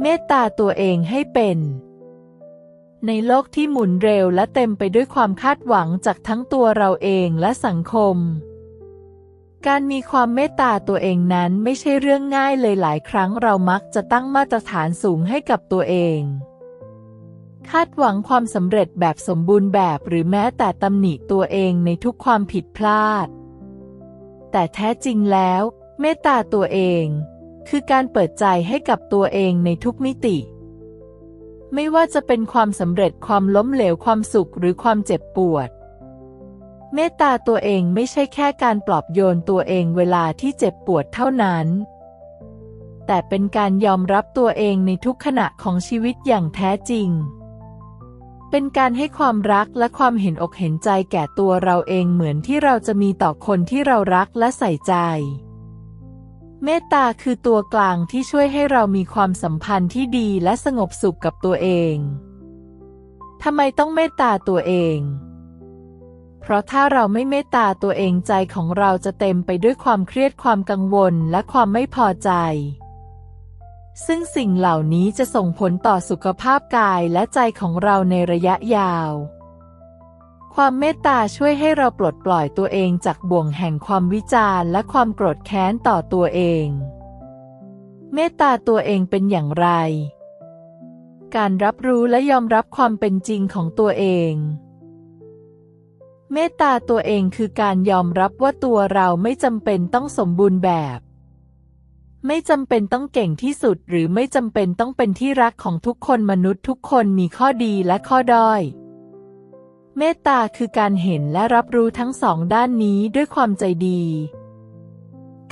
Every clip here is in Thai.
เมตตาตัวเองให้เป็น ในโลกที่หมุนเร็วและเต็มไปด้วยความคาดหวังจากทั้งตัวเราเองและสังคม การมีความเมตตาตัวเองนั้นไม่ใช่เรื่องง่ายเลยหลายครั้งเรามักจะตั้งมาตรฐานสูงให้กับตัวเองคาดหวังความสำเร็จแบบสมบูรณ์แบบหรือแม้แต่ตำหนิตัวเองในทุกความผิดพลาด แต่แท้จริงแล้ว เมตตาตัวเอง คือการเปิดใจให้กับตัวเองในทุกมิติ ไม่ว่าจะเป็นความสำเร็จความล้มเหลวความสุขหรือความเจ็บปวด เมตตาตัวเองไม่ใช่แค่การปลอบโยนตัวเองเวลาที่เจ็บปวดเท่านั้น แต่เป็นการยอมรับตัวเองในทุกขณะของชีวิตอย่างแท้จริง เป็นการให้ความรักและความเห็นอกเห็นใจแก่ตัวเราเองเหมือนที่เราจะมีต่อคนที่เรารักและใส่ใจ เมตตาคือตัวกลางที่ช่วยให้เรามีความสัมพันธ์ที่ดีและสงบสุขกับตัวเอง ทำไมต้องเมตตาตัวเอง เพราะถ้าเราไม่เมตตาตัวเองใจของเราจะเต็มไปด้วยความเครียดความกังวลและความไม่พอใจ ซึ่งสิ่งเหล่านี้จะส่งผลต่อสุขภาพกายและใจของเราในระยะยาว ความเมตตาช่วยให้เราปลดปล่อยตัวเองจากบ่วงแห่งความวิจารณ์และความโกรธแค้นต่อตัวเอง เมตตาตัวเองเป็นอย่างไร การรับรู้และยอมรับความเป็นจริงของตัวเอง เมตตาตัวเองคือการยอมรับว่าตัวเราไม่จำเป็นต้องสมบูรณ์แบบ ไม่จำเป็นต้องเก่งที่สุดหรือไม่จำเป็นต้องเป็นที่รักของทุกคนมนุษย์ทุกคนมีข้อดีและข้อด้อย เมตตาคือการเห็นและรับรู้ทั้งสองด้านนี้ด้วยความใจดี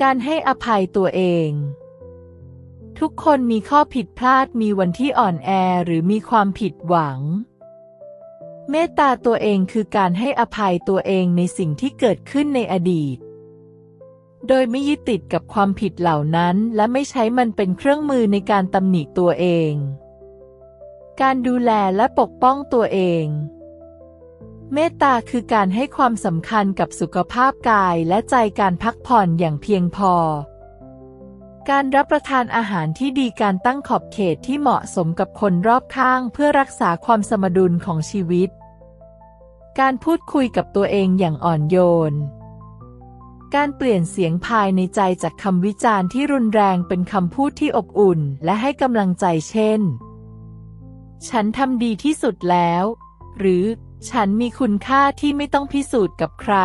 การให้อภัยตัวเอง ทุกคนมีข้อผิดพลาดมีวันที่อ่อนแอหรือมีความผิดหวัง เมตตาตัวเองคือการให้อภัยตัวเองในสิ่งที่เกิดขึ้นในอดีต โดยไม่ยึดติดกับความผิดเหล่านั้น และไม่ใช้มันเป็นเครื่องมือในการตำหนิตัวเอง การดูแลและปกป้องตัวเอง เมตตาคือการให้ความสำคัญกับสุขภาพกายและใจการพักผ่อนอย่างเพียงพอ การรับประทานอาหารที่ดีการตั้งขอบเขตที่เหมาะสมกับคนรอบข้างเพื่อรักษาความสมดุลของชีวิต การพูดคุยกับตัวเองอย่างอ่อนโยน การเปลี่ยนเสียงภายในใจจากคำวิจารณ์ที่รุนแรงเป็นคำพูดที่อบอุ่น และให้กำลังใจเช่น ฉันทำดีที่สุดแล้ว หรือ ฉันมีคุณค่าที่ไม่ต้องพิสูจน์กับใคร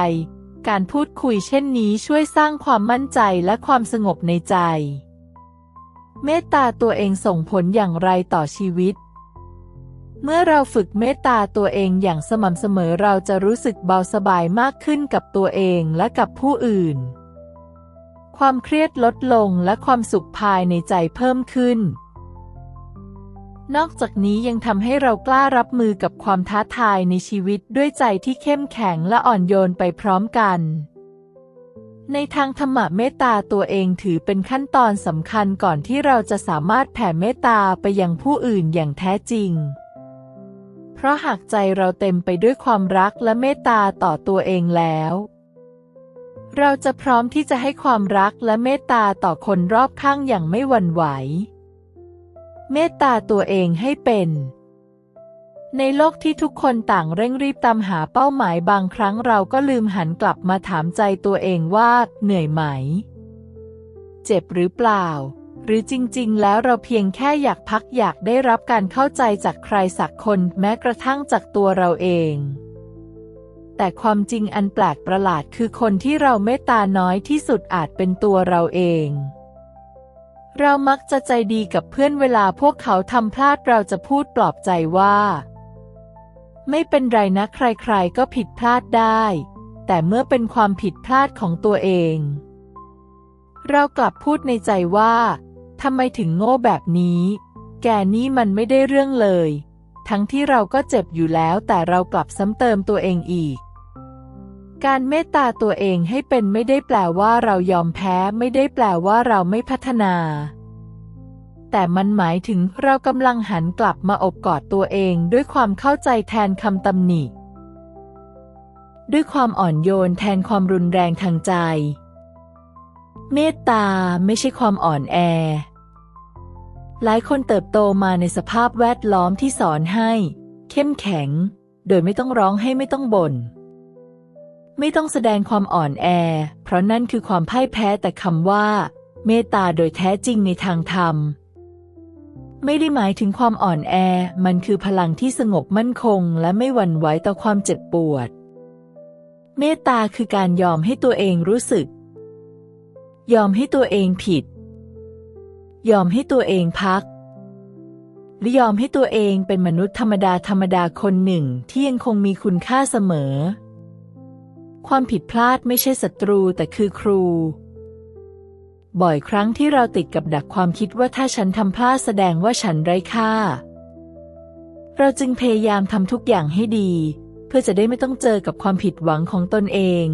การพูดคุยเช่นนี้ช่วยสร้างความมั่นใจและความสงบในใจ เมตตาตัวเองส่งผลอย่างไรต่อชีวิต เมื่อเราฝึกเมตตาตัวเองอย่างสม่ำเสมอเราจะรู้สึกเบาสบายมากขึ้นกับตัวเองและกับผู้อื่น ความเครียดลดลงและความสุขภายในใจเพิ่มขึ้น นอกจากนี้ยังทำให้เรากล้ารับมือกับความท้าทายในชีวิตด้วยใจที่เข้มแข็งและอ่อนโยนไปพร้อมกัน ในทางธรรมะเมตตาตัวเองถือเป็นขั้นตอนสำคัญก่อนที่เราจะสามารถแผ่เมตตาไปยังผู้อื่นอย่างแท้จริง เพราะหากใจเราเต็มไปด้วยความรักและเมตตาต่อตัวเองแล้ว เราจะพร้อมที่จะให้ความรักและเมตตาต่อคนรอบข้างอย่างไม่หวั่นไหว เมตตาตัวเองให้เป็น ในโลกที่ทุกคนต่างเร่งรีบตามหาเป้าหมายบางครั้งเราก็ลืมหันกลับมาถามใจตัวเองว่า เหนื่อยไหม เจ็บหรือเปล่า หรือจริงๆ แล้วเราเพียงแค่อยากพักอยากได้รับการเข้าใจจากใครสักคนแม้กระทั่งจากตัวเราเองแต่ความจริงอันแปลกประหลาดคือคนที่เราเมตตาน้อยที่สุดอาจเป็นตัวเราเอง เรามักจะใจดีกับเพื่อนเวลาพวกเขาทำพลาดเราจะพูดปลอบใจว่า ไม่เป็นไรนะใครๆก็ผิดพลาดได้ แต่เมื่อเป็นความผิดพลาดของตัวเอง เรากลับพูดในใจว่าทำไมถึงโง่แบบนี้ แกนี่มันไม่ได้เรื่องเลย ทั้งที่เราก็เจ็บอยู่แล้วแต่เรากลับซ้ำเติมตัวเองอีก การเมตตาตัวเองให้เป็นไม่ได้แปลว่าเรายอมแพ้ไม่ได้แปลว่าเราไม่พัฒนา แต่มันหมายถึงเรากำลังหันกลับมาอบกอดตัวเองด้วยความเข้าใจแทนคำตำหนิ ด้วยความอ่อนโยนแทนความรุนแรงทางใจ เมตตาไม่ใช่ความอ่อนแอ หลายคนเติบโตมาในสภาพแวดล้อมที่สอนให้ เข้มแข็ง โดยไม่ต้องร้องให้ไม่ต้องบน่น ไม่ต้องแสดงความอ่อนแอ เพราะนั่นคือความพ่ายแพ้แต่คำว่า เมตตาโดยแท้จริงในทางธรรม ไม่ได้หมายถึงความอ่อนแอ มันคือพลังที่สงบมั่นคง และไม่หวั่นไหวต่อความเจ็บปวด เมตตาคือการยอมให้ตัวเองรู้สึก ยอมให้ตัวเองผิด ยอมให้ตัวเองพักหรือยอมให้ตัวเองเป็นมนุษย์ธรรมดาธรรมดาคนหนึ่งที่ยังคงมีคุณค่าเสมอ ความผิดพลาดไม่ใช่ศัตรูแต่คือครู บ่อยครั้งที่เราติดกับดักความคิดว่าถ้าฉันทำพลาดแสดงว่าฉันไร้ค่า เราจึงพยายามทำทุกอย่างให้ดี เพื่อจะได้ไม่ต้องเจอกับความผิดหวังของตนเอง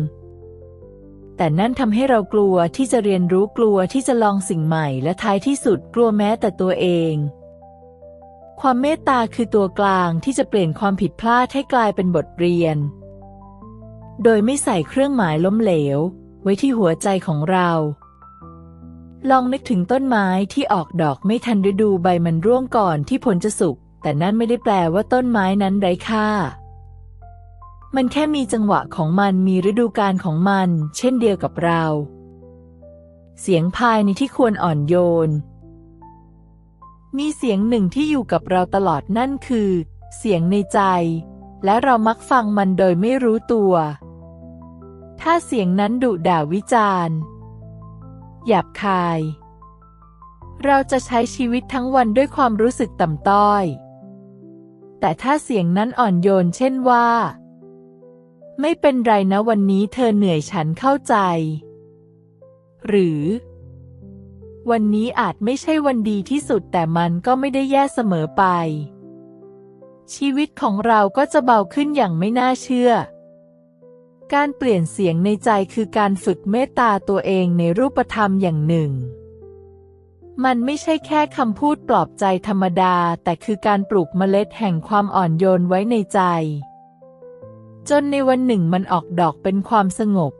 แต่นั่นทำให้เรากลัวที่จะเรียนรู้กลัวที่จะลองสิ่งใหม่ และท้ายที่สุดกลัวแม้แต่ตัวเองความเมตตาคือตัวกลางที่จะเปลี่ยนความผิดพลาดให้กลายเป็นบทเรียน โดยไม่ใส่เครื่องหมายล้มเหลว ไว้ที่หัวใจของเรา ลองนึกถึงต้นไม้ที่ออกดอกไม่ทันฤดูใบมันร่วงก่อนที่ผลจะสุก แต่นั่นไม่ได้แปลว่าต้นไม้นั้นไร้ค่า มันแค่มีจังหวะของมันมีฤดูกาลของมัน เช่นเดียวกับเรา เสียงภายในที่ควรอ่อนโยน มีเสียงหนึ่งที่อยู่กับเราตลอดนั่นคือ เสียงในใจและเรามักฟังมันโดยไม่รู้ตัว ถ้าเสียงนั้นดุด่าวิจารณ์ หยาบคาย เราจะใช้ชีวิตทั้งวันด้วยความรู้สึกต่ำต้อย แต่ถ้าเสียงนั้นอ่อนโยนเช่นว่า ไม่เป็นไรนะวันนี้เธอเหนื่อยฉันเข้าใจ หรือ วันนี้อาจไม่ใช่วันดีที่สุดแต่มันก็ไม่ได้แย่เสมอไป ชีวิตของเราก็จะเบาขึ้นอย่างไม่น่าเชื่อ การเปลี่ยนเสียงในใจคือการฝึกเมตตาตัวเองในรูปธรรมอย่างหนึ่ง มันไม่ใช่แค่คำพูดปลอบใจธรรมดา แต่คือการปลูกเมล็ดแห่งความอ่อนโยนไว้ในใจ จนในวันหนึ่งมันออกดอกเป็นความสงบ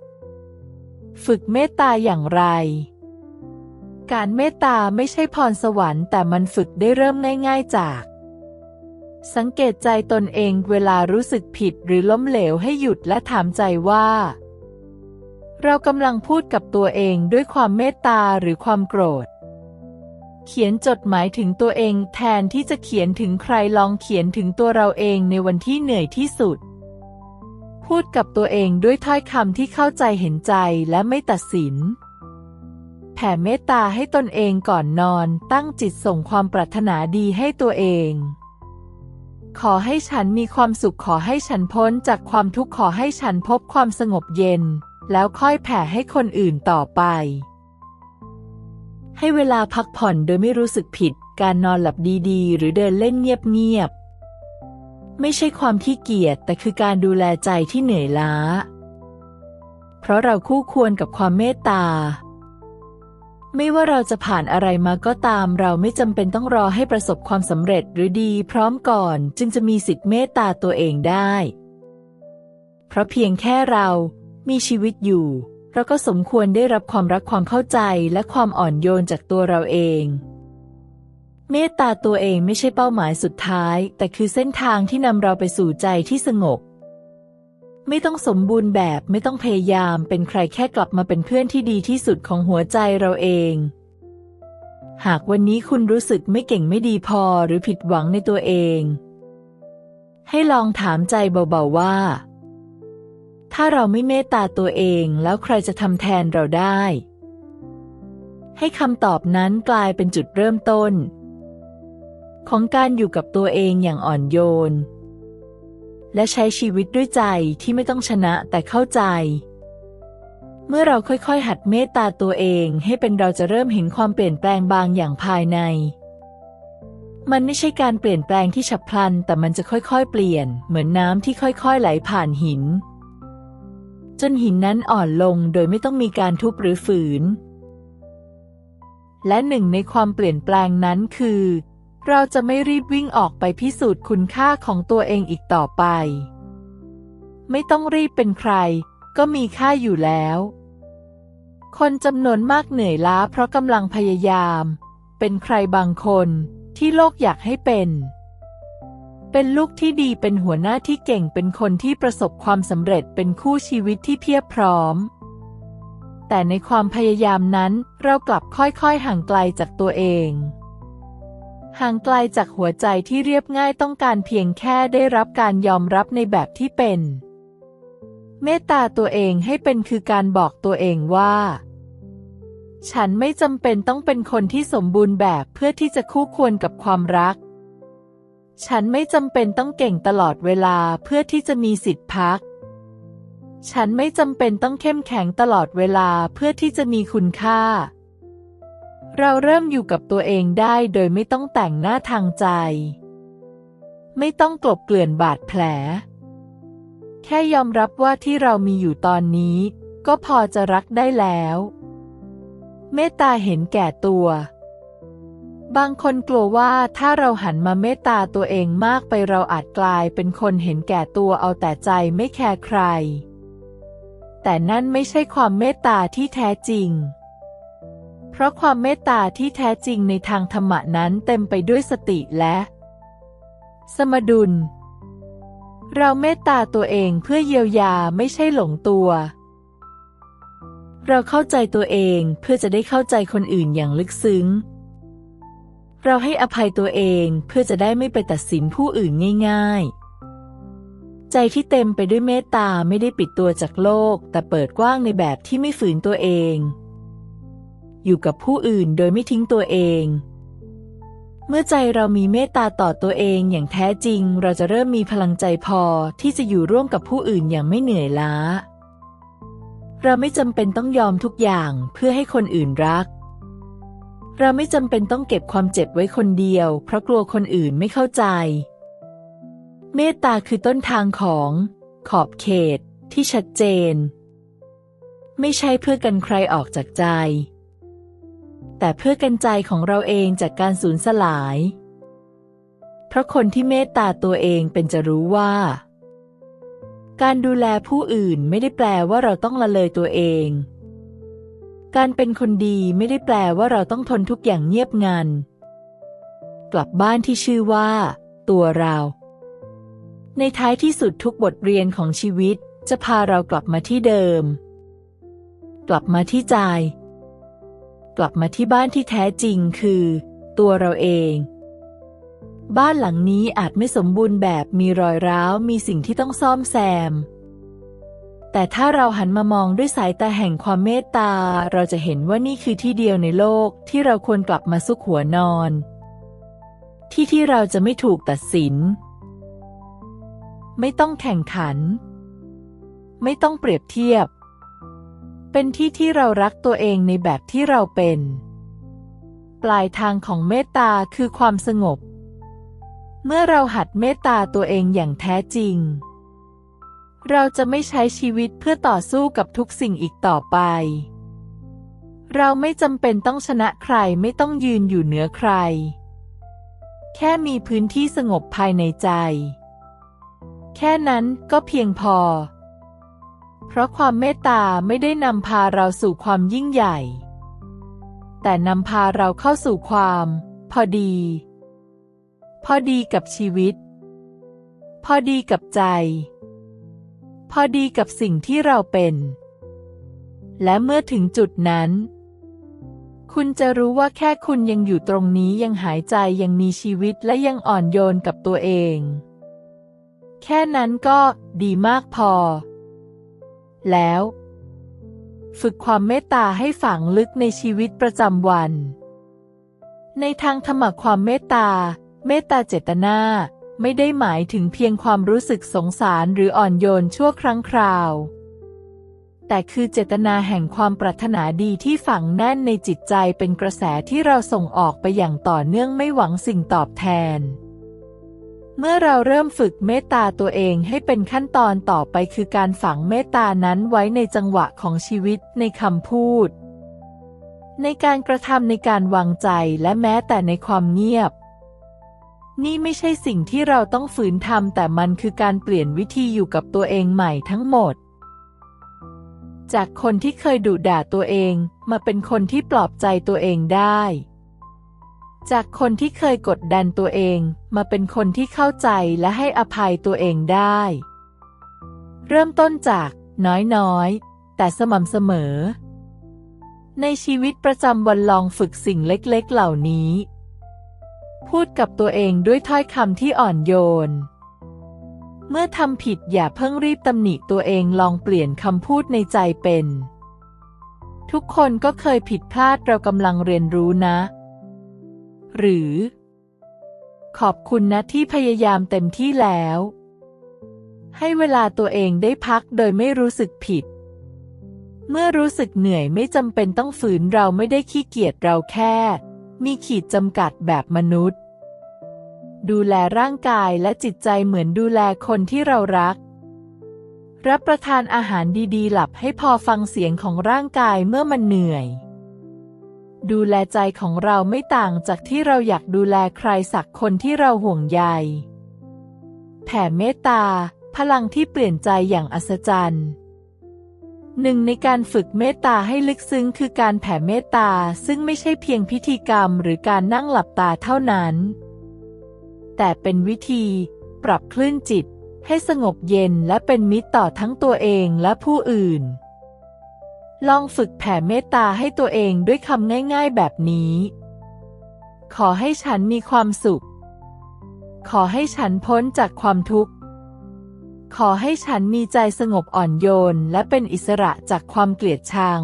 ฝึกเมตตาอย่างไร การเมตตาไม่ใช่พรสวรรค์แต่มันฝึกได้เริ่มง่าย ๆจาก สังเกตใจตนเองเวลารู้สึกผิดหรือล้มเหลวให้หยุดและถามใจว่า เรากำลังพูดกับตัวเองด้วยความเมตตาหรือความโกรธ เขียนจดหมายถึงตัวเองแทนที่จะเขียนถึงใครลองเขียนถึงตัวเราเองในวันที่เหนื่อยที่สุด พูดกับตัวเองด้วยถ้อยคำที่เข้าใจเห็นใจและไม่ตัดสิน แผ่เมตตาให้ตนเองก่อนนอนตั้งจิตส่งความปรารถนาดีให้ตัวเอง ขอให้ฉันมีความสุขขอให้ฉันพ้นจากความทุกข์ขอให้ฉันพบความสงบเย็น แล้วค่อยแผ่ให้คนอื่นต่อไป ให้เวลาพักผ่อนโดยไม่รู้สึกผิด การนอนหลับดีๆ หรือเดินเล่นเงียบๆ ไม่ใช่ความขี้เกียจแต่คือการดูแลใจที่เหนื่อยล้า เพราะเราคู่ควรกับความเมตตา ไม่ว่าเราจะผ่านอะไรมาก็ตาม เราไม่จำเป็นต้องรอให้ประสบความสำเร็จหรือดีพร้อมก่อนจึงจะมีสิทธิ์เมตตาตัวเองได้ เพราะเพียงแค่เรามีชีวิตอยู่ เราก็สมควรได้รับความรักความเข้าใจและความอ่อนโยนจากตัวเราเองเมตตาตัวเองไม่ใช่เป้าหมายสุดท้าย แต่คือเส้นทางที่นำเราไปสู่ใจที่สงบ ไม่ต้องสมบูรณ์แบบไม่ต้องพยายามเป็นใครแค่กลับมาเป็นเพื่อนที่ดีที่สุดของหัวใจเราเอง หากวันนี้คุณรู้สึกไม่เก่งไม่ดีพอหรือผิดหวังในตัวเอง ให้ลองถามใจเบาๆว่า ถ้าเราไม่เมตตาตัวเองแล้วใครจะทำแทนเราได้ ให้คำตอบนั้นกลายเป็นจุดเริ่มต้น ของการอยู่กับตัวเองอย่างอ่อนโยน และใช้ชีวิตด้วยใจที่ไม่ต้องชนะแต่เข้าใจ เมื่อเราค่อยๆ หัดเมตตาตัวเองให้เป็นเราจะเริ่มเห็นความเปลี่ยนแปลงบางอย่างภายใน มันไม่ใช่การเปลี่ยนแปลงที่ฉับพลัน แต่มันจะค่อยๆ เปลี่ยน เหมือนน้ำที่ค่อยๆ ไหลผ่านหิน จนหินนั้นอ่อนลงโดยไม่ต้องมีการทุบหรือฝืนและหนึ่งในความเปลี่ยนแปลงนั้นคือ เราจะไม่รีบวิ่งออกไปพิสูจน์คุณค่าของตัวเองอีกต่อไป ไม่ต้องรีบเป็นใคร ก็มีค่าอยู่แล้ว คนจำนวนมากเหนื่อยล้าเพราะกำลังพยายาม เป็นใครบางคนที่โลกอยากให้เป็น เป็นลูกที่ดีเป็นหัวหน้าที่เก่งเป็นคนที่ประสบความสำเร็จเป็นคู่ชีวิตที่เพียบพร้อม แต่ในความพยายามนั้นเรากลับค่อยๆห่างไกลจากตัวเอง ห่างไกลจากหัวใจที่เรียบง่ายต้องการเพียงแค่ได้รับการยอมรับในแบบที่เป็น เมตตาตัวเองให้เป็นคือการบอกตัวเองว่า ฉันไม่จำเป็นต้องเป็นคนที่สมบูรณ์แบบเพื่อที่จะคู่ควรกับความรัก ฉันไม่จำเป็นต้องเก่งตลอดเวลาเพื่อที่จะมีสิทธิพัก ฉันไม่จำเป็นต้องเข้มแข็งตลอดเวลาเพื่อที่จะมีคุณค่า เราเริ่มอยู่กับตัวเองได้โดยไม่ต้องแต่งหน้าทางใจ ไม่ต้องกลบเกลื่อนบาดแผล แค่ยอมรับว่าที่เรามีอยู่ตอนนี้ ก็พอจะรักได้แล้ว เมตตาเห็นแก่ตัว บางคนกลัวว่าถ้าเราหันมาเมตตาตัวเองมากไปเราอาจกลายเป็นคนเห็นแก่ตัวเอาแต่ใจไม่แคร์ใคร แต่นั่นไม่ใช่ความเมตตาที่แท้จริง ราะความเมตตาที่แท้จริงในทางธรรมะนั้นเต็มไปด้วยสติและ สมดุล เราเมตตาตัวเองเพื่อเยียวยาไม่ใช่หลงตัว เราเข้าใจตัวเองเพื่อจะได้เข้าใจคนอื่นอย่างลึกซึ้ง เราให้อภัยตัวเองเพื่อจะได้ไม่ไปตัดสินผู้อื่นง่าย ๆใจที่เต็มไปด้วยเมตตาไม่ได้ปิดตัวจากโลก แต่เปิดกว้างในแบบที่ไม่ฝืนตัวเอง อยู่กับผู้อื่นโดยไม่ทิ้งตัวเอง เมื่อใจเรามีเมตตาต่อตัวเองอย่างแท้จริง เราจะเริ่มมีพลังใจพอที่จะอยู่ร่วมกับผู้อื่นอย่างไม่เหนื่อยล้า เราไม่จำเป็นต้องยอมทุกอย่างเพื่อให้คนอื่นรัก เราไม่จำเป็นต้องเก็บความเจ็บไว้คนเดียว เพราะกลัวคนอื่นไม่เข้าใจ เมตตาคือต้นทางของ ขอบเขตที่ชัดเจน ไม่ใช่เพื่อกันใครออกจากใจ แต่เพื่อกันใจของเราเองจากการสูญสลาย เพราะคนที่เมตตาตัวเองเป็นจะรู้ว่า การดูแลผู้อื่นไม่ได้แปลว่าเราต้องละเลยตัวเอง การเป็นคนดีไม่ได้แปลว่าเราต้องทนทุกอย่างเงียบงัน กลับบ้านที่ชื่อว่า ตัวเรา ในท้ายที่สุดทุกบทเรียนของชีวิตจะพาเรากลับมาที่เดิม กลับมาที่ใจ กลับมาที่บ้านที่แท้จริงคือ ตัวเราเอง บ้านหลังนี้อาจไม่สมบูรณ์แบบมีรอยร้าว มีสิ่งที่ต้องซ่อมแซม แต่ถ้าเราหันมามองด้วยสายตาแห่งความเมตตา เราจะเห็นว่านี่คือที่เดียวในโลกที่เราควรกลับมาซุกหัวนอน ที่ที่เราจะไม่ถูกตัดสิน ไม่ต้องแข่งขัน ไม่ต้องเปรียบเทียบ เป็นที่ที่เรารักตัวเองในแบบที่เราเป็น ปลายทางของเมตตาคือความสงบ เมื่อเราหัดเมตตาตัวเองอย่างแท้จริง เราจะไม่ใช้ชีวิตเพื่อต่อสู้กับทุกสิ่งอีกต่อไป เราไม่จำเป็นต้องชนะใครไม่ต้องยืนอยู่เหนือใคร แค่มีพื้นที่สงบภายในใจ แค่นั้นก็เพียงพอ เพราะความเมตตาไม่ได้นำพาเราสู่ความยิ่งใหญ่ แต่นำพาเราเข้าสู่ความ พอดี พอดีกับชีวิต พอดีกับใจ พอดีกับสิ่งที่เราเป็น และเมื่อถึงจุดนั้น คุณจะรู้ว่าแค่คุณยังอยู่ตรงนี้ยังหายใจยังมีชีวิตและยังอ่อนโยนกับตัวเอง แค่นั้นก็ดีมากพอ แล้ว ฝึกความเมตตาให้ฝังลึกในชีวิตประจำวัน ในทางธรรมะความเมตตา เมตตาเจตนาไม่ได้หมายถึงเพียงความรู้สึกสงสารหรืออ่อนโยนชั่วครั้งคราว แต่คือเจตนาแห่งความปรารถนาดีที่ฝังแน่นในจิตใจเป็นกระแสที่เราส่งออกไปอย่างต่อเนื่องไม่หวังสิ่งตอบแทน เมื่อเราเริ่มฝึกเมตตาตัวเองให้เป็นขั้นตอนต่อไปคือการฝังเมตตานั้นไว้ในจังหวะของชีวิตในคำพูด ในการกระทำในการวางใจและแม้แต่ในความเงียบ นี่ไม่ใช่สิ่งที่เราต้องฝืนทำแต่มันคือการเปลี่ยนวิธีอยู่กับตัวเองใหม่ทั้งหมด จากคนที่เคยดุด่าตัวเองมาเป็นคนที่ปลอบใจตัวเองได้ จากคนที่เคยกดดันตัวเองมาเป็นคนที่เข้าใจและให้อภัยตัวเองได้ เริ่มต้นจากน้อยๆ แต่สม่ำเสมอ ในชีวิตประจำวันลองฝึกสิ่งเล็กๆ เหล่านี้ พูดกับตัวเองด้วยถ้อยคำที่อ่อนโยน เมื่อทำผิดอย่าเพิ่งรีบตำหนิตัวเองลองเปลี่ยนคำพูดในใจเป็น ทุกคนก็เคยผิดพลาดเรากำลังเรียนรู้นะ หรือ ขอบคุณนะที่พยายามเต็มที่แล้ว ให้เวลาตัวเองได้พักโดยไม่รู้สึกผิด เมื่อรู้สึกเหนื่อยไม่จำเป็นต้องฝืนเราไม่ได้ขี้เกียจเราแค่ มีขีดจำกัดแบบมนุษย์ ดูแลร่างกายและจิตใจเหมือนดูแลคนที่เรารักรับประทานอาหารดีๆ หลับให้พอฟังเสียงของร่างกายเมื่อมันเหนื่อย ดูแลใจของเราไม่ต่างจากที่เราอยากดูแลใครสักคนที่เราห่วงใย แผ่เมตตา พลังที่เปลี่ยนใจอย่างอัศจรรย์หนึ่งในการฝึกเมตตาให้ลึกซึ้งคือการแผ่เมตตาซึ่งไม่ใช่เพียงพิธีกรรมหรือการนั่งหลับตาเท่านั้น แต่เป็นวิธีปรับคลื่นจิตให้สงบเย็นและเป็นมิตรต่อทั้งตัวเองและผู้อื่น ลองฝึกแผ่เมตตาให้ตัวเองด้วยคำง่ายๆแบบนี้ ขอให้ฉันมีความสุข ขอให้ฉันพ้นจากความทุกข์ ขอให้ฉันมีใจสงบอ่อนโยนและเป็นอิสระจากความเกลียดชัง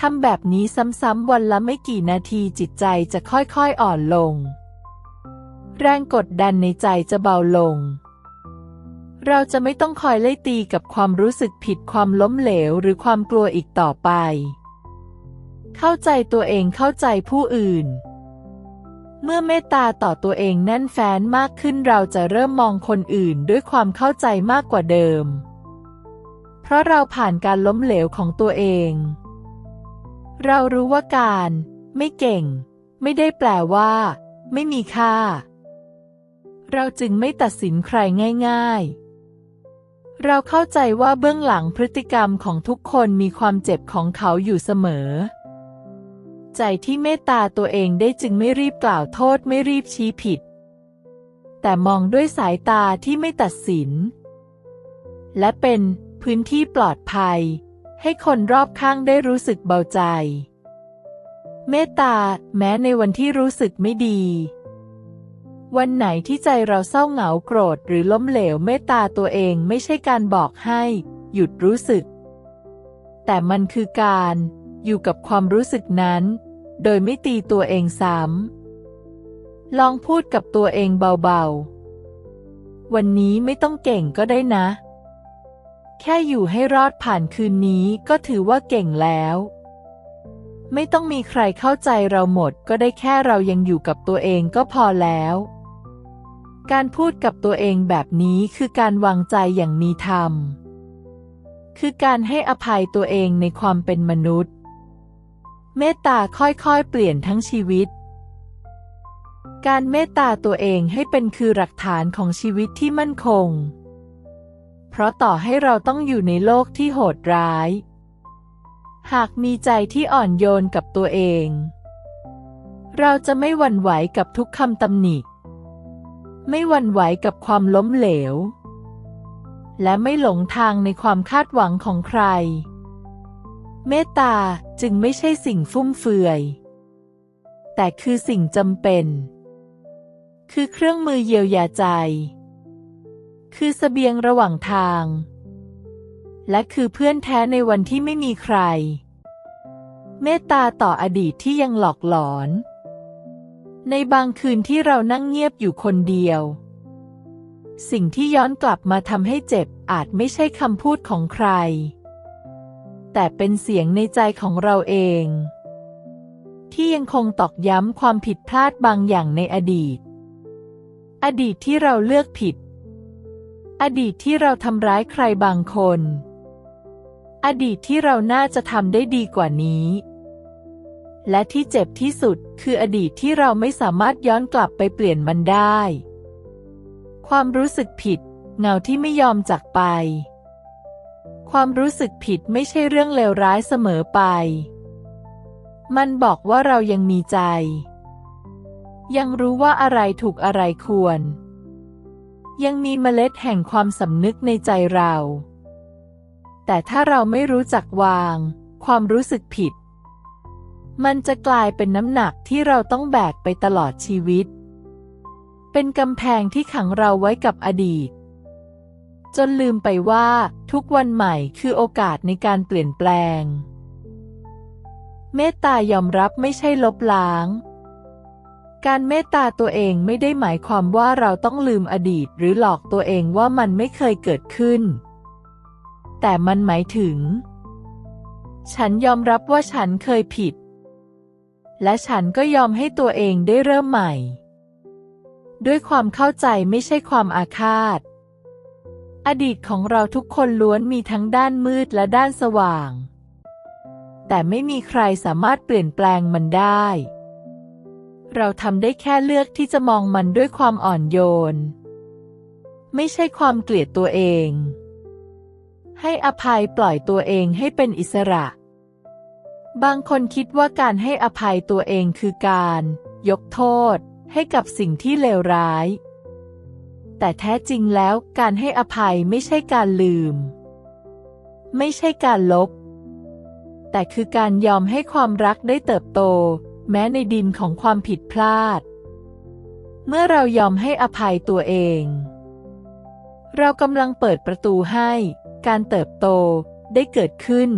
ทำแบบนี้ซ้ำๆวันละไม่กี่นาทีจิตใจจะค่อยๆอ่อนลง แรงกดดันในใจจะเบาลง เราจะไม่ต้องคอยไล่ตีกับความรู้สึกผิดความล้มเหลวหรือความกลัวอีกต่อไป เข้าใจตัวเองเข้าใจผู้อื่น เมื่อเมตตาต่อตัวเองแน่นแฟ้นมากขึ้นเราจะเริ่มมองคนอื่นด้วยความเข้าใจมากกว่าเดิม เพราะเราผ่านการล้มเหลวของตัวเอง เรารู้ว่าการ ไม่เก่ง ไม่ได้แปลว่า ไม่มีค่าเราจึงไม่ตัดสินใครง่าย ๆ เราเข้าใจว่าเบื้องหลังพฤติกรรมของทุกคนมีความเจ็บของเขาอยู่เสมอ ใจที่เมตตาตัวเองได้จึงไม่รีบกล่าวโทษไม่รีบชี้ผิด แต่มองด้วยสายตาที่ไม่ตัดสิน และเป็นพื้นที่ปลอดภัย ให้คนรอบข้างได้รู้สึกเบาใจ เมตตาแม้ในวันที่รู้สึกไม่ดี วันไหนที่ใจเราเศร้าเหงาโกรธหรือล้มเหลวเมตตาตัวเองไม่ใช่การบอกให้ หยุดรู้สึก แต่มันคือการอยู่กับความรู้สึกนั้น โดยไม่ตีตัวเองซ้ำลองพูดกับตัวเองเบาๆ วันนี้ไม่ต้องเก่งก็ได้นะ แค่อยู่ให้รอดผ่านคืนนี้ก็ถือว่าเก่งแล้ว ไม่ต้องมีใครเข้าใจเราหมดก็ได้แค่เรายังอยู่กับตัวเองก็พอแล้ว การพูดกับตัวเองแบบนี้คือการวางใจอย่างมีธรรม คือการให้อภัยตัวเองในความเป็นมนุษย์ เมตตาค่อยๆ เปลี่ยนทั้งชีวิต การเมตตาตัวเองให้เป็นคือหลักฐานของชีวิตที่มั่นคง เพราะต่อให้เราต้องอยู่ในโลกที่โหดร้าย หากมีใจที่อ่อนโยนกับตัวเอง เราจะไม่หวั่นไหวกับทุกคำตำหนิ ไม่หวั่นไหวกับความล้มเหลว และไม่หลงทางในความคาดหวังของใคร เมตตาจึงไม่ใช่สิ่งฟุ่มเฟือย แต่คือสิ่งจำเป็น คือเครื่องมือเยียวยาใจ คือเสบียงระหว่างทาง และคือเพื่อนแท้ในวันที่ไม่มีใคร เมตตาต่ออดีตที่ยังหลอกหลอน ในบางคืนที่เรานั่งเงียบอยู่คนเดียว สิ่งที่ย้อนกลับมาทำให้เจ็บอาจไม่ใช่คำพูดของใคร แต่เป็นเสียงในใจของเราเอง ที่ยังคงตอกย้ำความผิดพลาดบางอย่างในอดีต อดีตที่เราเลือกผิด อดีตที่เราทำร้ายใครบางคน อดีตที่เราน่าจะทำได้ดีกว่านี้ และที่เจ็บที่สุดคืออดีตที่เราไม่สามารถย้อนกลับไปเปลี่ยนมันได้ ความรู้สึกผิด เงาที่ไม่ยอมจากไป ความรู้สึกผิดไม่ใช่เรื่องเลวร้ายเสมอไป มันบอกว่าเรายังมีใจ ยังรู้ว่าอะไรถูกอะไรควร ยังมีเมล็ดแห่งความสำนึกในใจเรา แต่ถ้าเราไม่รู้จักวาง ความรู้สึกผิด มันจะกลายเป็นน้ำหนักที่เราต้องแบกไปตลอดชีวิต เป็นกำแพงที่ขังเราไว้กับอดีต จนลืมไปว่า ทุกวันใหม่คือโอกาสในการเปลี่ยนแปลง เมตตายอมรับไม่ใช่ลบล้าง การเมตตาตัวเองไม่ได้หมายความว่าเราต้องลืมอดีตหรือหลอกตัวเองว่ามันไม่เคยเกิดขึ้น แต่มันหมายถึง ฉันยอมรับว่าฉันเคยผิด และฉันก็ยอมให้ตัวเองได้เริ่มใหม่ ด้วยความเข้าใจไม่ใช่ความอาฆาต อดีตของเราทุกคนล้วนมีทั้งด้านมืดและด้านสว่าง แต่ไม่มีใครสามารถเปลี่ยนแปลงมันได้ เราทำได้แค่เลือกที่จะมองมันด้วยความอ่อนโยน ไม่ใช่ความเกลียดตัวเอง ให้อภัยปล่อยตัวเองให้เป็นอิสระ บางคนคิดว่าการให้อภัยตัวเองคือการ ยกโทษ ให้กับสิ่งที่เลวร้าย แต่แท้จริงแล้วการให้อภัยไม่ใช่การลืม ไม่ใช่การลบ แต่คือการยอมให้ความรักได้เติบโต แม้ในดินของความผิดพลาด เมื่อเรายอมให้อภัยตัวเอง เรากำลังเปิดประตูให้ การเติบโตได้เกิดขึ้น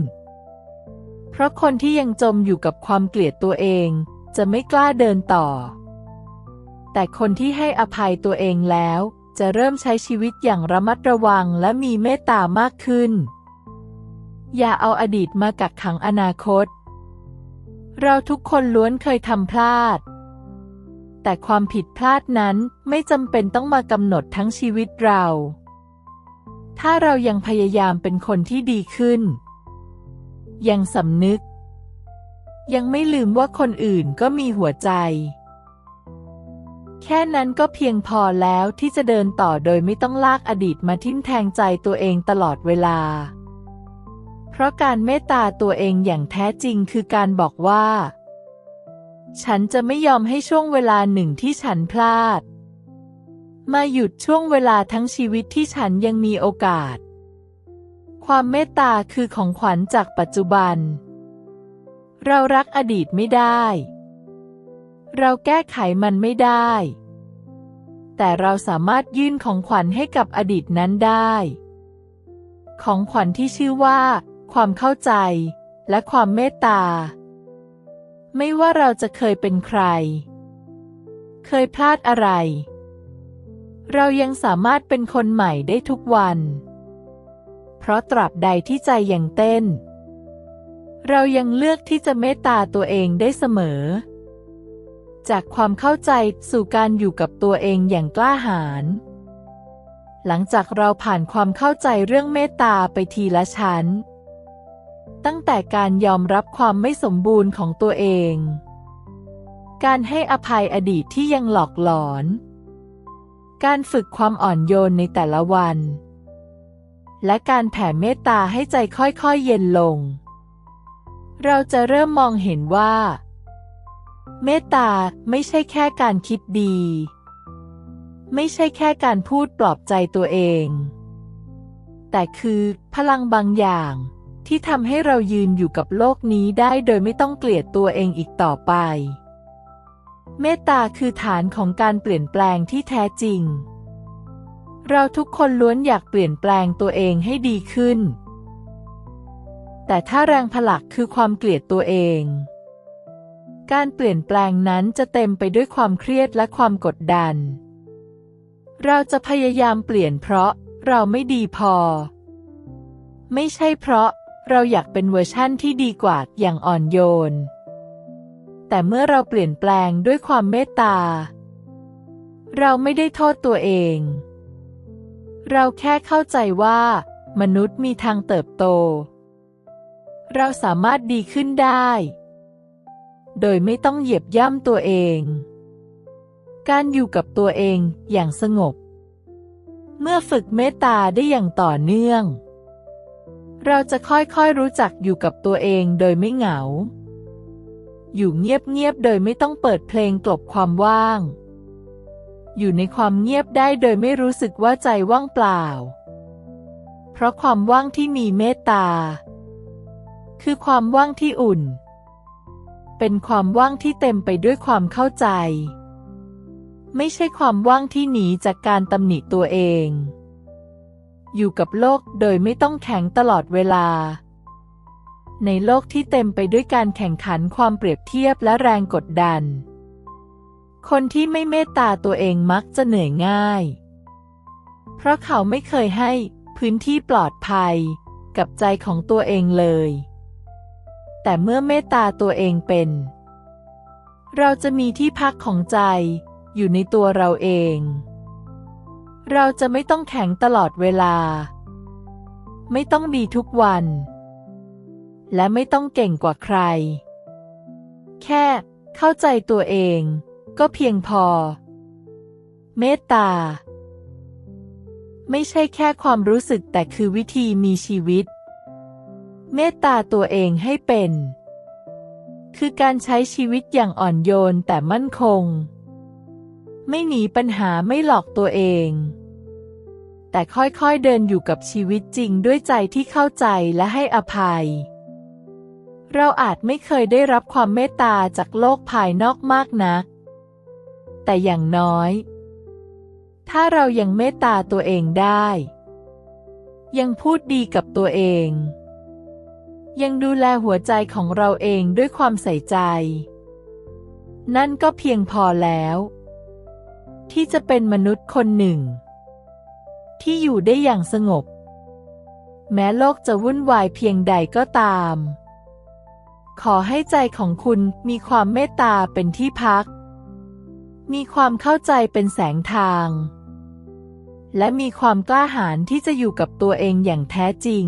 เพราะคนที่ยังจมอยู่กับความเกลียดตัวเอง จะไม่กล้าเดินต่อ แต่คนที่ให้อภัยตัวเองแล้ว จะเริ่มใช้ชีวิตอย่างระมัดระวังและมีเมตตามากขึ้น อย่าเอาอดีตมากักขังอนาคต เราทุกคนล้วนเคยทำพลาด แต่ความผิดพลาดนั้นไม่จำเป็นต้องมากำหนดทั้งชีวิตเรา ถ้าเรายังพยายามเป็นคนที่ดีขึ้น ยังสำนึก ยังไม่ลืมว่าคนอื่นก็มีหัวใจ แค่นั้นก็เพียงพอแล้วที่จะเดินต่อโดยไม่ต้องลากอดีตมาทิ่มแทงใจตัวเองตลอดเวลา เพราะการเมตตาตัวเองอย่างแท้จริงคือการบอกว่า ฉันจะไม่ยอมให้ช่วงเวลาหนึ่งที่ฉันพลาด มาหยุดช่วงเวลาทั้งชีวิตที่ฉันยังมีโอกาส ความเมตตาคือของขวัญจากปัจจุบัน เรารักอดีตไม่ได้ เราแก้ไขมันไม่ได้ แต่เราสามารถยื่นของขวัญให้กับอดีตนั้นได้ ของขวัญที่ชื่อว่า ความเข้าใจ และความเมตตา ไม่ว่าเราจะเคยเป็นใคร เคยพลาดอะไร เรายังสามารถเป็นคนใหม่ได้ทุกวัน เพราะตราบใดที่ใจยังเต้น เรายังเลือกที่จะเมตตาตัวเองได้เสมอ จากความเข้าใจสู่การอยู่กับตัวเองอย่างกล้าหาญหลังจากเราผ่านความเข้าใจเรื่องเมตตาไปทีละชั้น ตั้งแต่การยอมรับความไม่สมบูรณ์ของตัวเอง การให้อภัยอดีตที่ยังหลอกหลอน การฝึกความอ่อนโยนในแต่ละวัน และการแผ่เมตตาให้ใจค่อยๆเย็นลง เราจะเริ่มมองเห็นว่า เมตตาไม่ใช่แค่การคิดดี ไม่ใช่แค่การพูดปลอบใจตัวเอง แต่คือพลังบางอย่างที่ทำให้เรายืนอยู่กับโลกนี้ได้โดยไม่ต้องเกลียดตัวเองอีกต่อไป เมตตาคือฐานของการเปลี่ยนแปลงที่แท้จริง เราทุกคนล้วนอยากเปลี่ยนแปลงตัวเองให้ดีขึ้น แต่ถ้าแรงผลักคือความเกลียดตัวเอง การเปลี่ยนแปลงนั้นจะเต็มไปด้วยความเครียดและความกดดัน เราจะพยายามเปลี่ยนเพราะเราไม่ดีพอ ไม่ใช่เพราะเราอยากเป็นเวอร์ชั่นที่ดีกว่าอย่างอ่อนโยน แต่เมื่อเราเปลี่ยนแปลงด้วยความเมตตา เราไม่ได้โทษตัวเอง เราแค่เข้าใจว่า มนุษย์มีทางเติบโต เราสามารถดีขึ้นได้ โดยไม่ต้องเหยียบย่ำตัวเอง การอยู่กับตัวเองอย่างสงบ เมื่อฝึกเมตตาได้อย่างต่อเนื่อง เราจะค่อยๆรู้จักอยู่กับตัวเองโดยไม่เหงา อยู่เงียบๆโดยไม่ต้องเปิดเพลงกลบความว่าง อยู่ในความเงียบได้โดยไม่รู้สึกว่าใจว่างเปล่า เพราะความว่างที่มีเมตตา คือความว่างที่อุ่น เป็นความว่างที่เต็มไปด้วยความเข้าใจ ไม่ใช่ความว่างที่หนีจากการตำหนิตัวเอง อยู่กับโลกโดยไม่ต้องแข็งตลอดเวลา ในโลกที่เต็มไปด้วยการแข่งขันความเปรียบเทียบและแรงกดดัน คนที่ไม่เมตตาตัวเองมักจะเหนื่อยง่าย เพราะเขาไม่เคยให้พื้นที่ปลอดภัยกับใจของตัวเองเลย แต่เมื่อเมตตาตัวเองเป็น เราจะมีที่พักของใจอยู่ในตัวเราเอง เราจะไม่ต้องแข็งตลอดเวลา ไม่ต้องดีทุกวัน และไม่ต้องเก่งกว่าใคร แค่เข้าใจตัวเอง ก็เพียงพอ เมตตา ไม่ใช่แค่ความรู้สึกแต่คือวิธีมีชีวิต เมตตาตัวเองให้เป็น คือการใช้ชีวิตอย่างอ่อนโยนแต่มั่นคง ไม่หนีปัญหาไม่หลอกตัวเอง แต่ค่อยๆเดินอยู่กับชีวิตจริงด้วยใจที่เข้าใจและให้อภัยเราอาจไม่เคยได้รับความเมตตาจากโลกภายนอกมากนัก แต่อย่างน้อย ถ้าเรายังเมตตาตัวเองได้ ยังพูดดีกับตัวเอง ยังดูแลหัวใจของเราเองด้วยความใส่ใจ นั่นก็เพียงพอแล้ว ที่จะเป็นมนุษย์คนหนึ่ง ที่อยู่ได้อย่างสงบ แม้โลกจะวุ่นวายเพียงใดก็ตามขอให้ใจของคุณมีความเมตตาเป็นที่พัก มีความเข้าใจเป็นแสงทาง และมีความกล้าหาญที่จะอยู่กับตัวเองอย่างแท้จริง